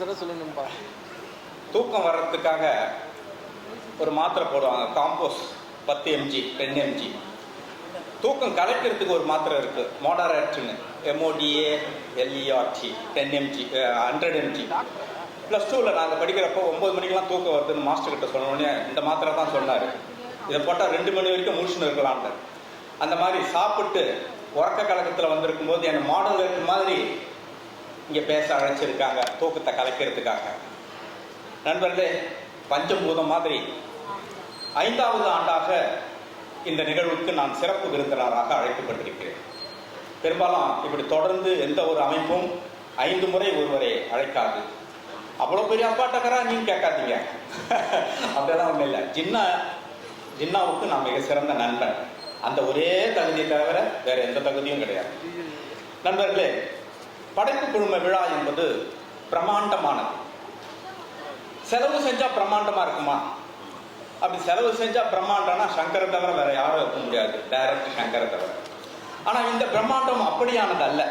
தடவை சொல்லணும்பா. தூக்கம் வர்றதுக்காக ஒரு மாத்திரை போடுவாங்க காம்போஸ் பத்து எம்ஜி டென் எம்ஜி தூக்கம் கலைக்கிறதுக்கு ஒரு மாத்திரை இருக்கு மோடாரேட்னு M O D A L E R T ten MG hundred MG plus டூவில் நாங்கள் படிக்கிறப்போ ஒம்பது மணிக்கெல்லாம் தூக்கம் வருதுன்னு மாஸ்டர் கிட்ட சொன்னோடனே இந்த மாத்திரை தான் சொன்னார். இதை போட்டால் ரெண்டு மணி வரைக்கும் முடிச்சுன்னு இருக்கலாம்ட்டு அந்த மாதிரி சாப்பிட்டு உறக்க கலக்கத்தில் வந்திருக்கும் போது என் மாடல் மாதிரி இங்கே பேச அழைச்சிருக்காங்க தூக்கத்தை கலைக்கிறதுக்காக. நண்பர்களே பஞ்சபூதம் மாதிரி. ஐந்தாவது ஆண்டாக இந்த நிகழ்வுக்கு நான் சிறப்பு விருந்தினராக அழைக்கப்பட்டிருக்கிறேன். பெரும்பாலும் இப்படி தொடர்ந்து எந்த ஒரு அமைப்பும் ஐந்து முறை ஒருவரை அழைக்காது. அவ்வளோ பெரிய அப்பாட்டக்கரா நீங்க கேட்காதீங்க. அப்படிலாம் ஒன்றும் இல்லை. ஜின்னா ஜின்னாவுக்கு நான் மிக சிறந்த நண்பன். அந்த ஒரே தகுதியை தவிர வேறு எந்த தகுதியும் கிடையாது. நண்பர்களே படைப்பு குழும விழா என்பது பிரமாண்டமானது செலவு செஞ்சா பிரம்மாண்டமா இருக்குமா? அப்படி செலவு செஞ்சா பிரம்மாண்டம்னா சங்கரை தவிர வேற யாரும் இருக்க முடியாது. டைரக்ட் சங்கரை தவிர. ஆனா இந்த பிரம்மாண்டம் அப்படியானது அல்ல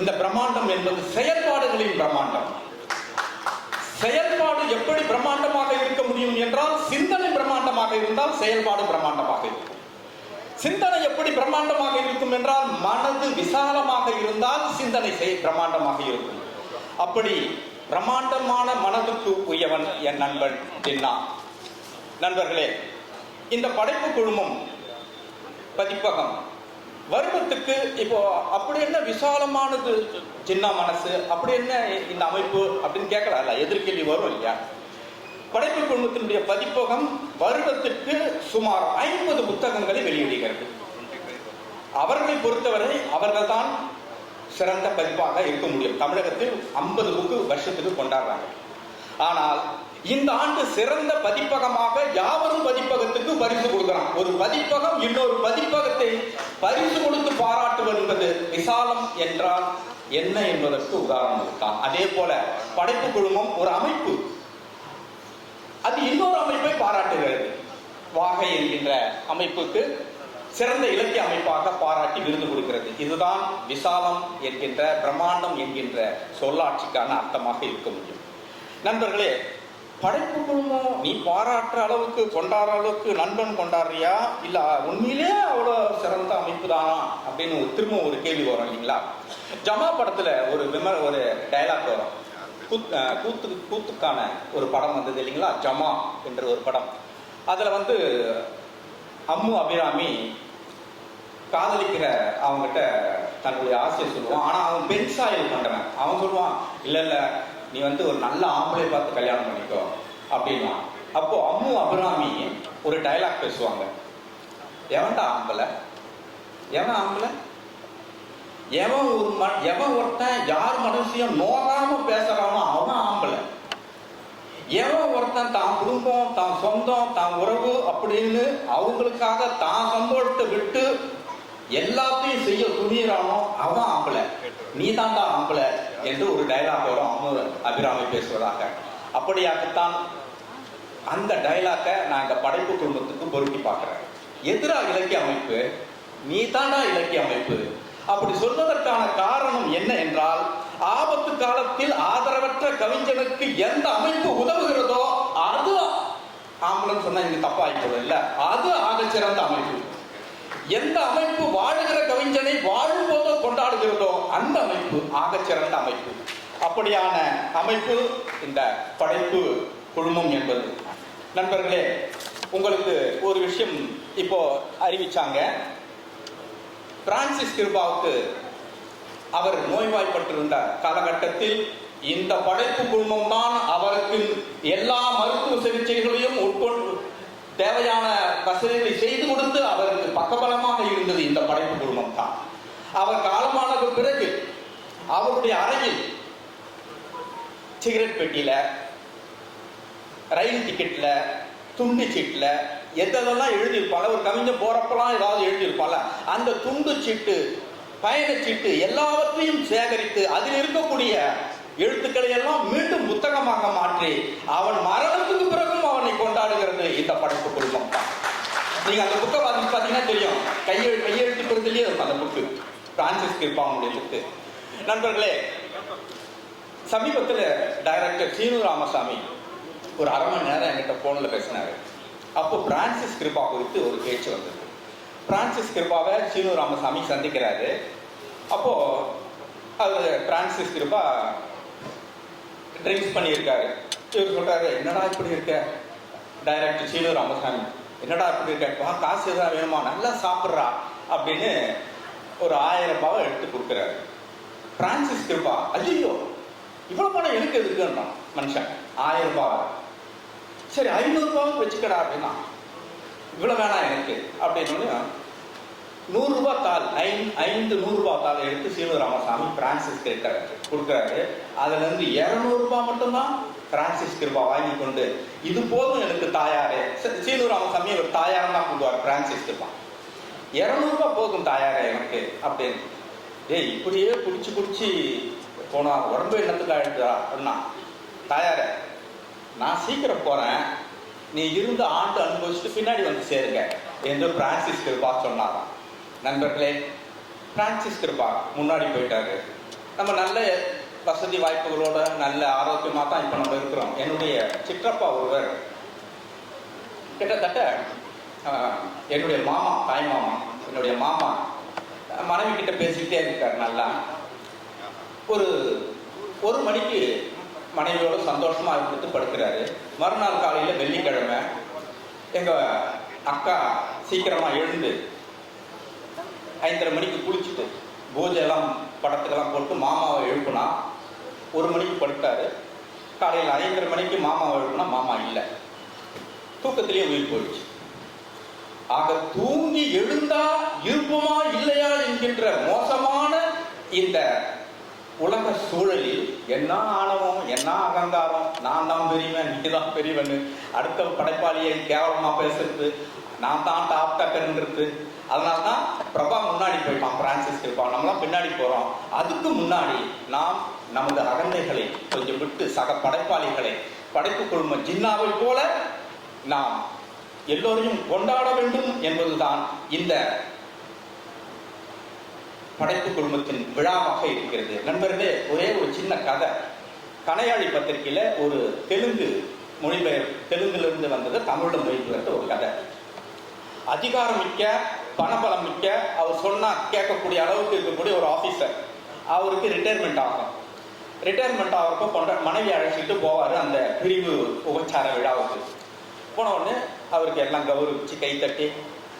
இந்த பிரம்மாண்டம் என்பது செயல்பாடுகளின் பிரம்மாண்டம். செயல்பாடு எப்படி பிரம்மாண்டமாக இருக்க முடியும் என்றால் சிந்தனை பிரம்மாண்டமாக இருந்தால் செயல்பாடு பிரம்மாண்டமாக இருக்கும். சிந்தனை எப்படி பிரம்மாண்டமாக இருக்கும் என்றால் மனது விசாலமாக இருந்தால் சிந்தனை செய் பிரம்மாண்டமாக இருக்கும். அப்படி பிரம்மாண்டமான மனதுக்கு உயவன் என் நண்பன் ஜின்னா. நண்பர்களே இந்த படைப்பு குழுமம் பதிப்பகம் வருவத்துக்கு இப்போ அப்படி என்ன விசாலமானது சின்ன மனசு? அப்படி என்ன இந்த அமைப்பு அப்படின்னு கேட்கலாம்ல எதிர்கேள்வி வரும் இல்லையா? படைப்பு குழுமத்தினுடைய பதிப்பகம் வருடத்திற்கு சுமார் ஐம்பது புத்தகங்களை வெளியிடுகிறது. அவர்களை பொறுத்தவரை அவர்கள் தான் சிறந்த பதிப்பாக இருக்க முடியும். தமிழகத்தில் ஐம்பது புக்கு வருஷத்துக்கு கொண்டாடுறாங்க. ஆனால் இந்த ஆண்டு சிறந்த பதிப்பகமாக யாவரும் பதிப்பகத்துக்கு பரிசு கொடுக்கிறான் ஒரு பதிப்பகம் இன்னொரு பதிப்பகத்தை பரிசு கொடுத்து பாராட்டுவது என்பது விசாலம் என்றால் என்ன என்பதற்கு உதாரணம் தான் அதே போல படைப்பு குழுமம் ஒரு அமைப்பு அது இன்னொரு அமைப்பை பாராட்டுகிறது. வாகை என்கின்ற அமைப்புக்கு சிறந்த இலக்கிய அமைப்பாக பாராட்டி விருது கொடுக்கிறது. இதுதான் விசாலம் என்கின்ற பிரம்மாண்டம் என்கின்ற சொல்லாட்சிக்கான அர்த்தமாக இருக்க முடியும். நண்பர்களே படைப்பு குழுமம் நீ பாராட்டுற அளவுக்கு கொண்டாடுற அளவுக்கு நண்பன் கொண்டாடுறியா? இல்ல உண்மையிலே அவ்வளோ சிறந்த அமைப்பு தானா அப்படின்னு ஒரு திரும்ப ஒரு கேள்வி வரும் இல்லைங்களா? ஜமா படத்துல ஒரு விமர் ஒரு டைலாக் வரும். கூத் கூத்து கூத்துக்கான ஒரு படம் வந்தது இல்லைங்களா? ஜமா என்ற ஒரு படம். அதில் வந்து அம்மு அபிராமி காதலிக்கிற அவங்ககிட்ட தன்னுடைய ஆசையை சொல்லுவான். ஆனால் அவன் பெண் சாயல் பண்ணுறவன் அவன் சொல்லுவான் இல்லை இல்லை நீ வந்து ஒரு நல்ல ஆம்பளை பார்த்து கல்யாணம் பண்ணிக்கோ. அப்படின்னா அப்போ அம்மு அபிராமி ஒரு டைலாக் பேசுவாங்க. எவன்டா ஆம்பளை? எவன் ஆம்பளை? எவன் ஒரு ம எவன் ஒருத்தன் யார் மனசையும் நோகாம பேசுறானோ அவன் ஆம்பளை. எவன் ஒருத்தன் தான் குடும்பம் தான் சொந்தம் தான் உறவு அப்படின்னு அவங்களுக்காக தான் சந்தோஷத்தை விட்டு எல்லாத்தையும் செய்ய துணியிறானோ அவன் ஆம்பளை. நீ தாண்டா ஆம்பளை என்று ஒரு டைலாக் வரும். அம்மு அபிராமி பேசுவதாக. அப்படியாகத்தான் அந்த டைலாக்கை நான் இந்த படைப்பு குடும்பத்துக்கு பொருட்டி பார்க்குறேன். எதிராக இலக்கிய அமைப்பு நீ தாண்டா இலக்கிய அமைப்பு? அப்படி சொல்வதற்கான காரணம் என்ன என்றால் ஆபத்து காலத்தில் ஆதரவற்ற கவிஞனுக்கு எந்த அமைப்பு உதவுகிறதோ அது ஆம்புலன்ஸ் சொன்னா இங்க தப்பாயிட்டது இல்ல? அது ஆகச்சிறந்த அமைப்பு. எந்த அமைப்பு வாழுகிற கவிஞனை வாழும் போது கொண்டாடுகிறதோ அந்த அமைப்பு ஆகச்சிறந்த அமைப்பு. அப்படியான அமைப்பு இந்த படைப்பு குழுமம் என்பது. நண்பர்களே உங்களுக்கு ஒரு விஷயம் இப்போ அறிவிச்சாங்க. பிரான்சிஸ் கிருபாவுக்கு அவர் நோய்வாய்ப்பட்டிருந்த காலகட்டத்தில் இந்த படைப்பு குழுமம் தான் அவருக்கு எல்லா மருத்துவ சிகிச்சைகளையும் உட்கொண்டு தேவையான வசதிகளை செய்து கொடுத்து அவருக்கு பக்கபலமாக இருந்தது இந்த படைப்பு குழுமம் தான் அவர் காலமானது பிறகு அவருடைய அறையில் சிகரெட் பெட்டியில ரயில் டிக்கெட்ல துண்டு சீட்டில் எதெல்லாம் எழுதியிருப்பாள்? ஒரு கவிஞர் போறப்பெல்லாம் ஏதாவது எழுதியிருப்பாள் அந்த துண்டு சீட்டு பயணச்சீட்டு எல்லாவற்றையும் சேகரித்து அதில் இருக்கக்கூடிய எழுத்துக்களை எல்லாம் மீண்டும் புத்தகமாக மாற்றி அவன் மரணத்துக்கு பிறகும் அவனை கொண்டாடுகிறது இந்த படைப்பு குடும்பம். நீங்க அந்த புக்கை பார்த்து பார்த்தீங்கன்னா தெரியும். கையெழு கையெழுத்து புத்தகத்திலேயே இருக்கும் அந்த புக்கு. Francis கிருப்பாவுடைய book. நண்பர்களே சமீபத்தில் டைரக்டர் சீனு ராமசாமி ஒரு அரை மணி நேரம் என்கிட்ட ஃபோனில் பேசினாரு. அப்போ பிரான்சிஸ் கிருபா குறித்து ஒரு பேச்சு வந்தது. பிரான்சிஸ் கிருபாவை சீனு ராமசாமி சந்திக்கிறாரு. அப்போ அவர் பிரான்சிஸ் கிருபா ட்ரிங்க்ஸ் பண்ணியிருக்காரு. இவர் சொல்றாரு என்னடா இப்படி இருக்க? டைரக்டர் சீனு ராமசாமி என்னடா இப்படி இருக்க? வா காசு எதாவது வேணுமா? நல்லா சாப்பிட்றா. அப்படின்னு ஒரு ஆயிரம் ரூபாவை எடுத்து கொடுக்குறாரு. பிரான்சிஸ் கிருபா ஐயோ இவ்வளவு பணம் எனக்கு எதுக்குன்றான் மனுஷன். ஆயிரம் ரூபாவை சரி ஐநூறு வச்சுக்கடா அப்படின்னா இவ்வளோ வேணாம் எனக்கு அப்படின்னு நூறு தாள் ஐந் ஐந்து நூறு தாள் எடுத்து சீனு ராமசாமி பிரான்சிஸ் கேட்டார் கொடுக்குறாரு. அதுலேருந்து இரநூறுபா மட்டும்தான் பிரான்சிஸ் கிருபா வாங்கி கொண்டு இது போதும் எனக்கு தாயாரே. ச- சீனு ராமசாமி ஒரு தாயாரம் தான் கொண்டுவார் பிரான்சிஸ் கிருபா. இரநூறுபா போதும் தாயாரே எனக்கு அப்படின்னு. ஏய் இப்படியே குடிச்சு குடிச்சு போனா உடம்பு என்னத்துக்கு ஆயிடுதா அப்படின்னா தாயாரே நான் சீக்கிரம் போறேன். நீ இருந்த ஆண்டு அனுபவிச்சுட்டு பின்னாடி வந்து சேருங்க. என்று பிரான்சிஸ் கிருபா சொன்னாராம். நண்பர்களே பிரான்சிஸ் கிருபா முன்னாடி போயிட்டாரு. நம்ம நல்ல வசதி வாய்ப்புகளோட நல்ல ஆரோக்கியமாக தான் இப்போ நம்ம இருக்கிறோம். என்னுடைய சிற்றப்பா ஒருவர் கிட்டத்தட்ட என்னுடைய மாமா தாய் மாமா என்னுடைய மாமா மனைவி கிட்ட பேசிக்கிட்டே இருக்கார் நல்லா. ஒரு ஒரு மணிக்கு மனைவியோடு சந்தோஷமாக இருந்துட்டு படுக்கிறாரு. மறுநாள் காலையில் வெள்ளிக்கிழமை எங்கள் அக்கா சீக்கிரமா எழுந்து ஐந்தரை மணிக்கு குளிச்சுட்டு பூஜையெல்லாம் படத்துக்கெல்லாம் போட்டு மாமாவை எழுப்புனா ஒரு மணிக்கு படுத்தாரு. காலையில் ஐந்தரை மணிக்கு மாமாவை எழுப்புனா மாமா இல்லை. தூக்கத்திலேயே உயிர் போயிடுச்சு. ஆக தூங்கி எழுந்தா இருப்போமா இல்லையா என்கின்ற மோசமான இந்த உலக சூழலில் என்ன ஆணவம் என்ன அகங்காரம்? நான் தான் பெரியவன் நீ தான் பெரியவன் அடுத்த படைப்பாளியை கேவலமாக பேசுறது. நான் தான் டாப் டக்கர்ன்றது அதனால தான் பிரபா முன்னாடி போயிட்டான் பிரான்சிஸ் இருப்பான் நம்மளாம் பின்னாடி போகிறோம் அதுக்கு முன்னாடி நாம் நமது அகந்தைகளை கொஞ்சம் விட்டு சக படைப்பாளிகளை படைப்பு குழும ஜின்னாவை போல நாம் எல்லோரையும் கொண்டாட வேண்டும் என்பதுதான் இந்த படைப்பு குழுமத்தின் விழாவாக இருக்கிறது. நண்பர்களே ஒரே ஒரு சின்ன கதை. கனையாளி பத்திரிகையில ஒரு தெலுங்கு மொழிபெயர் தெலுங்குல இருந்து வந்தது தமிழ்ல மொழிபெயர்ந்த ஒரு கதை. அதிகாரம் மிக்க பணபலம் மிக்க அவர் சொன்னா கேட்கக்கூடிய அளவுக்கு இருக்கக்கூடிய ஒரு ஆபீசர் அவருக்கு ரிட்டையர்மெண்ட் ஆகும். ரிட்டையர்மெண்ட் ஆகிறப்போ கொண்ட மனைவி அழைச்சிட்டு போவார் அந்த பிரிவு உபச்சார விழாவுக்கு. போன உடனே அவருக்கு எல்லாம் கௌரவிச்சு கை தட்டி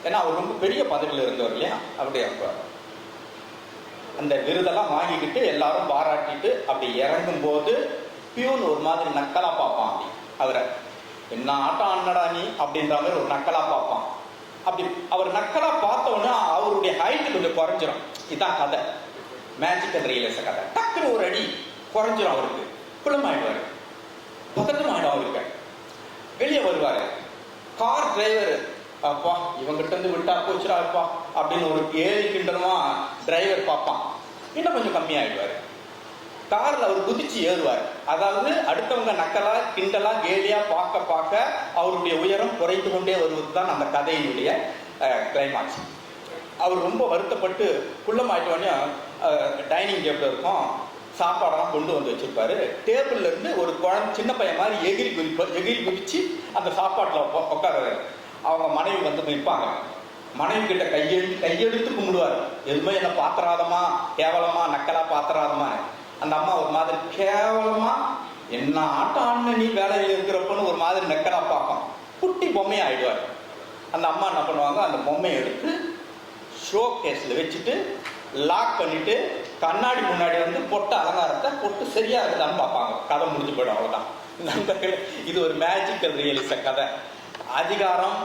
ஏன்னா அவர் ரொம்ப பெரிய பதவியில் இருந்தவர் இல்லையா? அப்படி அப்போ அந்த விருதெல்லாம் வாங்கிக்கிட்டு எல்லாரும் பாராட்டிட்டு அப்படி இறங்கும் போது பியூன் ஒரு மாதிரி நக்கலா பார்ப்பான் அப்படி. அவரை என்ன ஆட்டம் ஆனடா நீ? அப்படின்ற மாதிரி ஒரு நக்கலா பார்ப்பான். அப்படி அவர் நக்கலா பார்த்தோன்னே அவருடைய ஹைட் கொஞ்சம் குறைஞ்சிரும். இதான் கதை. மேஜிக்கல் ரியலைஸ் கதை. டக்குனு ஒரு அடி குறைஞ்சிரும் அவருக்கு. குளமாயிடுவாரு. பதட்டமாயிடும் அவருக்கு. வெளியே வருவார். கார் டிரைவர் அப்பா இவங்கிட்ட இருந்து விட்டா போச்சுடா அப்பா. அப்படின்னு ஒரு ஏழு கிண்டலமா டிரைவர் பார்ப்பான். இன்னும் கொஞ்சம் கம்மியாக ஆகிடுவார் காரில் அவர் குதிச்சு ஏறுவார். அதாவது அடுத்தவங்க நக்கலா கிண்டலா கேலியா பார்க்க பார்க்க அவருடைய உயரம் குறைந்து கொண்டே வருவது தான் அந்த கதையினுடைய கிளைமாக்ஸ் அவர் ரொம்ப வருத்தப்பட்டு குள்ளமாயிட்டோடனே டைனிங் டேபிள் இருக்கும். சாப்பாடெல்லாம் கொண்டு வந்து வச்சிருப்பாரு. டேபிள்ல இருந்து ஒரு குழந்தை சின்ன பையன் மாதிரி எகிரி குதிப்ப எகிரி குதிச்சு அந்த சாப்பாட்டில் உட்காருவாரு அவங்க மனைவி வந்து நிற்பாங்க. மனைவி கிட்ட கையெழுத்து கும்பிடுவார். எதுவுமே என்ன பாத்திராதமா கேவலமா நக்கலா பாத்திராதமா அந்த அம்மா ஒரு மாதிரி கேவலமா என்ன ஆட்டம் ஆடின நீ வேலையில் இருக்கிறப்பன்னு ஒரு மாதிரி நக்கலா பார்க்கும் குட்டி பொம்மையை ஆயிடுவார். அந்த அம்மா என்ன பண்ணுவாங்க அந்த பொம்மையை எடுத்து ஷோ கேஸில் வச்சுட்டு லாக் பண்ணிட்டு கண்ணாடி முன்னாடி வந்து பொட்டு அலங்காரத்தை பொட்டு சரியா இருக்குதான்னு பார்ப்பாங்க. கதை முடிஞ்சு போயிடும் அவ்வளோதான் நண்பர்களே இது ஒரு மேஜிக்கல் ரியலிச கதை. அதிகாரம்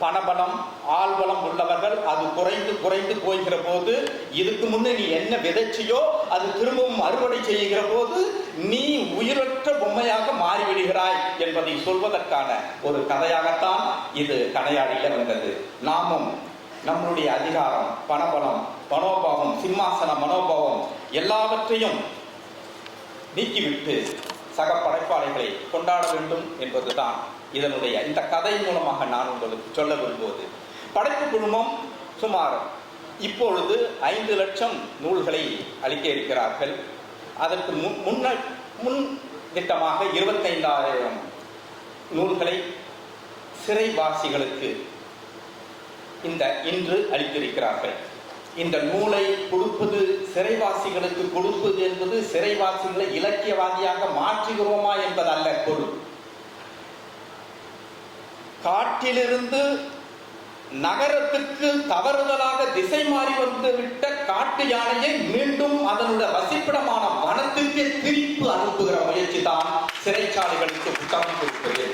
பணபலம் ஆள்பலம் உள்ளவர்கள் அது குறைந்து குறைந்து போய்கிற போது இதுக்கு முன்னே நீ என்ன விதைச்சியோ அது திரும்பவும் அறுவடை செய்கிற போது நீ உயிரற்ற பொம்மையாக மாறிவிடுகிறாய் என்பதை சொல்வதற்கான ஒரு கதையாகத்தான் இது கடையாடியில வந்தது. நாமும் நம்மளுடைய அதிகாரம் பணபலம் மனோபாவம் சிம்மாசன மனோபாவம் எல்லாவற்றையும் நீக்கிவிட்டு சக படைப்பாளிகளை கொண்டாட வேண்டும் என்பதுதான் இதனுடைய இந்த கதை மூலமாக நான் உங்களுக்கு சொல்ல விரும்புவது படைப்பு குழுமம் சுமார் இப்பொழுது ஐந்து லட்சம் நூல்களை அளிக்க இருக்கிறார்கள். அதற்கு முன் முன்ன முன் திட்டமாக இருபத்தைந்தாயிரம் நூல்களை சிறைவாசிகளுக்கு இந்த இன்று அளித்திருக்கிறார்கள். இந்த நூலை கொடுப்பது சிறைவாசிகளுக்கு கொடுப்பது என்பது சிறைவாசிகளை இலக்கியவாதியாக மாற்றுகிறோமா என்பதல்ல பொருள். காட்டிலிருந்து நகரத்துக்கு தவறுதலாக திசை மாறி வந்து விட்ட காட்டு யானையை மீண்டும் அதனுடைய வசிப்பிடமான வனத்துக்கு திருப்பி அனுப்புகிற முயற்சி தான் சிறைச்சாலைகளுக்கு புத்தகம் கொடுப்பது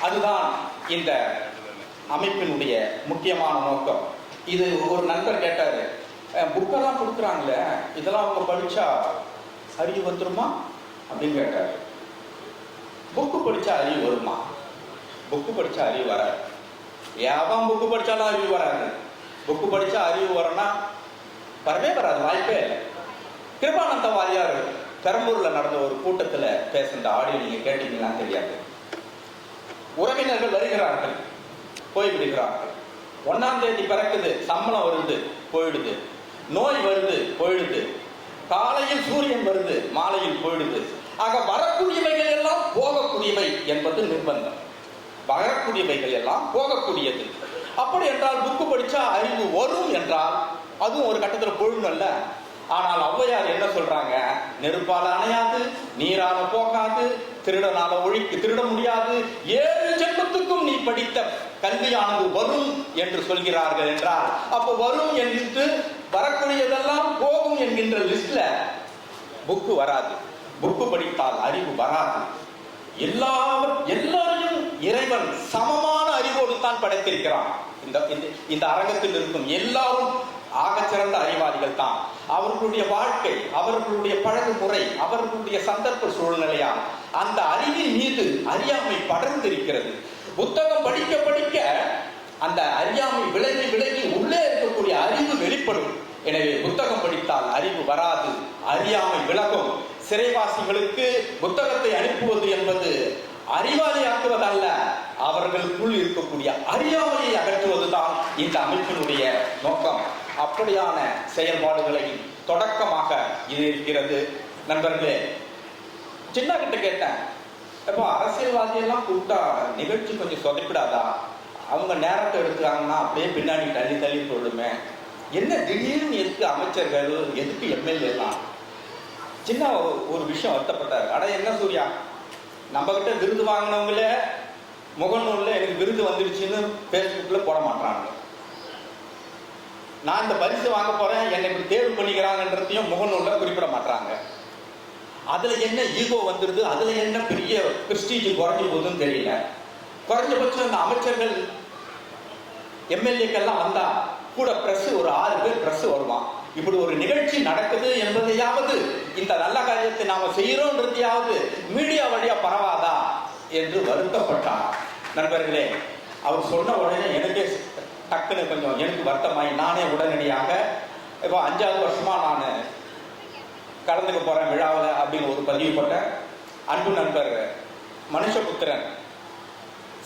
அதுதான் இந்த அமைப்பினுடைய முக்கியமான நோக்கம். இது ஒரு நண்பர் கேட்டாரு புக்கெல்லாம் கொடுக்குறாங்களே இதெல்லாம் அவங்க படிச்சா அறிவு வந்துருமா? அப்படின்னு கேட்டாரு. புக்கு படிச்சா அறிவு வருமா? புக்கு படித்தா அறிவு வராது. எவன் புக்கு படித்தாலும் அறிவு வராது. புக்கு படித்தா அறிவு வரனா வரவே வராது வாய்ப்பே இல்லை. கிருபானந்த வாரியார் பெரம்பூரில் நடந்த ஒரு கூட்டத்தில் பேசுகிற ஆடியோ நீங்கள் கேட்டீங்களான்னு தெரியாது. உறவினர்கள் வருகிறார்கள் போய்விடுகிறார்கள். ஒன்னாம் தேதி பிறக்குது சம்பளம் வருது போயிடுது. நோய் வருது போயிடுது. காலையில் சூரியன் வருது மாலையில் போயிடுது. ஆக வரக்கூடியவைகள் எல்லாம் போகக்கூடியவை என்பது நிர்பந்தம். வரக்கூடியவைகள் எல்லாம் போகக்கூடியது. அப்படி என்றால் புக்கு படிச்சா அறிவு வரும் என்றால் அதுவும் ஒரு கட்டத்தில் அல்ல ஆனால் ஔவையார் என்ன சொல்றாங்க? நெருப்பால் அணையாது நீரால போகாது திருடனால ஒழிக்கு திருட முடியாது. ஏழு ஜென்மத்துக்கும் நீ படித்த கல்வியானது வரும் என்று சொல்கிறார்கள் என்றால் அப்போ வரும் என்று வரக்கூடியதெல்லாம் போகும் என்கின்ற லிஸ்ட்ல புக்கு வராது. புக்கு படித்தால் அறிவு வராது. எல்லாவர் எல்லாரும் இறைவன் சமமான அறிவோடு தான் படைத்திருக்கிறான். இந்த இந்த- இந்த அரங்கத்தில் இருக்கும் எல்லாரும் ஆகச்சிறந்த அறிவாளிகள் தான். அவர்களுடைய வாழ்க்கை அவர்களுடைய பழகுமுறை அவர்களுடைய சந்தர்ப்ப சூழ்நிலையால் அந்த அறிவின் மீது அறியாமை படர்ந்திருக்கிறது. புத்தகம் படிக்க படிக்க அந்த அறியாமை விலகி விலகி உள்ளே இருக்கக்கூடிய அறிவு வெளிப்படும். எனவே புத்தகம் படித்தால் அறிவு வராது அறியாமை விலகும். சிறைவாசிகளுக்கு புத்தகத்தை அனுப்புவது என்பது அறிவாளியாக்குவதல்ல. அவர்களுக்குள் இருக்கக்கூடிய அறியாமையை அகற்றுவதுதான் இந்த அமைப்பினுடைய நோக்கம். அப்படியான செயல்பாடுகளை தொடக்கமாக இது இருக்கிறது. நண்பர்களே சின்ன கிட்ட கேட்டேன். இப்போ அரசியல்வாதி எல்லாம் கூப்பிட்டா நிகழ்ச்சி கொஞ்சம் சொதப்பிடாதா? அவங்க நேரத்தை எடுத்துக்காங்கன்னா அப்படியே பின்னாடி தள்ளி தள்ளி போடுமே. என்ன திடீர்னு எதுக்கு அமைச்சர்கள் எதுக்கு எம்எல்ஏலாம்? சின்ன ஒரு- ஒரு விஷயம் வருத்தப்பட்டார். அட என்ன சூர்யா? நம்ம கிட்ட விருது வாங்கினவங்களே முகநூலில் எனக்கு விருது வந்துடுச்சுன்னு ஃபேஸ்புக்கில் போட மாட்டாங்க நான் இந்த பரிசு வாங்க போகிறேன் என்னை இப்படி தேர்வு பண்ணிக்கிறாங்கன்றதையும் முகநூலில் குறிப்பிட மாட்டாங்க அதில் என்ன ஈகோ வந்துடுது அதில் என்ன பெரிய பிரஸ்டீஜ் குறைஞ்சி போகுதுன்னு தெரியல. குறைஞ்சபட்சம் இந்த அமைச்சர்கள் எம்எல்ஏக்கெல்லாம் வந்தால் கூட ப்ரெஸ்ஸு ஒரு ஆறு பேர் ப்ரெஸ்ஸு வருவான். இப்படி ஒரு நிகழ்ச்சி நடக்குது என்பதையாவது இந்த நல்ல காரியத்தை நாம செய்யறோன்றதையாவது மீடியா வழியா பரவாதா என்று வருத்தப்பட்டார். நண்பர்களே அவர் சொன்ன உடனே எனக்கே டக்குன்னு கொஞ்சம் எனக்கு வருத்தமாயி நானே உடனடியாக இப்போ அஞ்சாவது வருஷமா நான் கலந்துக்க போறேன் விழாவில் அப்படின்னு ஒரு பதிவு போட்டேன். அன்பு நண்பர் மனுஷபுத்திரன்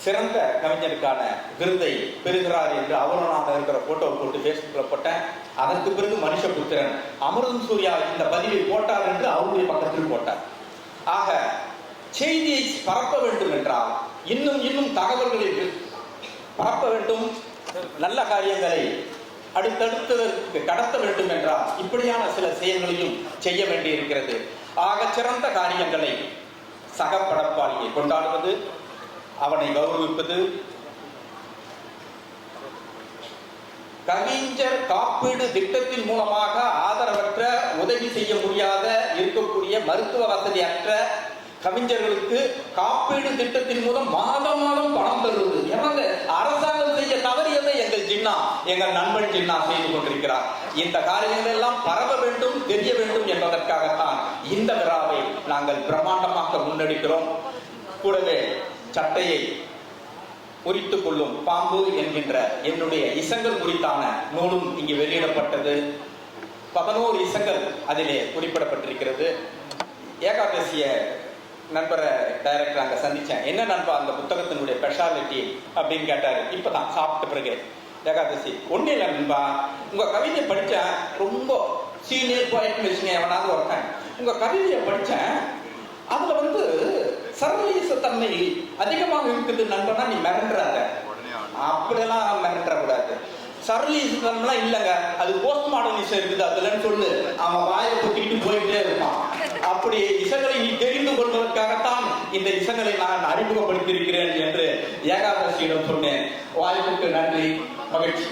சிறந்த கவிஞருக்கான விருதை பெறுகிறார் என்று அவரும் நான் இருக்கிற போட்டோ போட்டு ஃபேஸ்புக்கில் போட்டேன். அதற்கு பிறகு மனுஷபுத்திரன் அமிர்தம் சூர்யா இந்த பதிவை போட்டார் என்று அவருடைய பக்கத்தில் போட்டார். ஆக செய்தியை பரப்ப வேண்டும் என்றால் இன்னும் இன்னும் தகவல்களை பரப்ப வேண்டும். நல்ல காரியங்களை அடுத்தடுத்ததற்கு கடத்த வேண்டும் என்றால் இப்படியான சில செயல்களையும் செய்ய வேண்டியிருக்கிறது. ஆகச் சிறந்த காரியங்களை சக படப்பாளியை கொண்டாடுவது அவனை கௌரவிப்பது கவிஞர் காப்பீடு திட்டத்தின் மூலமாக ஆதரவற்ற உதவி செய்ய முடியாத இருக்கக்கூடிய மருத்துவ வசதி அற்ற கவிஞர்களுக்கு காப்பீடு திட்டத்தின் மூலம் மாதம் மாதம் பணம் தருவது. எவங்க? அரசாங்கம் செய்ய தவறியதை எங்கள் ஜின்னா எங்கள் நண்பன் ஜின்னா செய்து கொண்டிருக்கிறார். இந்த காரியங்கள் எல்லாம் பரவ வேண்டும் தெரிய வேண்டும் என்பதற்காகத்தான் இந்த விழாவை நாங்கள் பிரம்மாண்டமாக முன்னெடுக்கிறோம். கூடவே சட்டையை உரித்துக் கொள்ளும் பாம்பு என்கின்ற என்னுடைய இசங்கள் குறித்தான நூலும் இங்கு வெளியிடப்பட்டது. பதினோரு இசங்கள் அதிலே குறிப்பிடப்பட்டிருக்கிறது. ஏகாதசிய நண்பரை டைரக்டர் அங்கே சந்தித்தேன் என்ன நண்பா அந்த புத்தகத்தினுடைய ஸ்பெஷாலிட்டி அப்படின்னு கேட்டார். இப்பதான் சாப்பிட்ட பிறகு. ஏகாதசி ஒன்றும் இல்லை நண்பா. உங்கள் கவிதை படித்தேன் ரொம்ப சீனியர் போயிட்னு வச்சுங்க எவனாவது ஒருத்தன். உங்கள் கவிதையை படித்தேன் அதில் வந்து சர்வதேச தன்மை அதிகமாக இருக்குது நண்பனா நீ மிரண்டுறாத. அப்படியெல்லாம் மிரண்டக்கூடாது. சர்வீஸ்லாம் இல்லைங்க. அது போஸ்ட் மாடர்னிசம் இருக்குது அதுலன்னு சொல்லு. அவன் வாயை பொத்திக்கிட்டு போயிட்டே இருப்பான். அப்படி இசங்களை நீ தெரிந்து கொள்வதற்காகத்தான் இந்த இசங்களை நான் அறிமுகப்படுத்தியிருக்கிறேன் என்று ஏகாதசியிடம் சொன்னேன். வாய்ப்புக்கு நன்றி. மகிழ்ச்சி.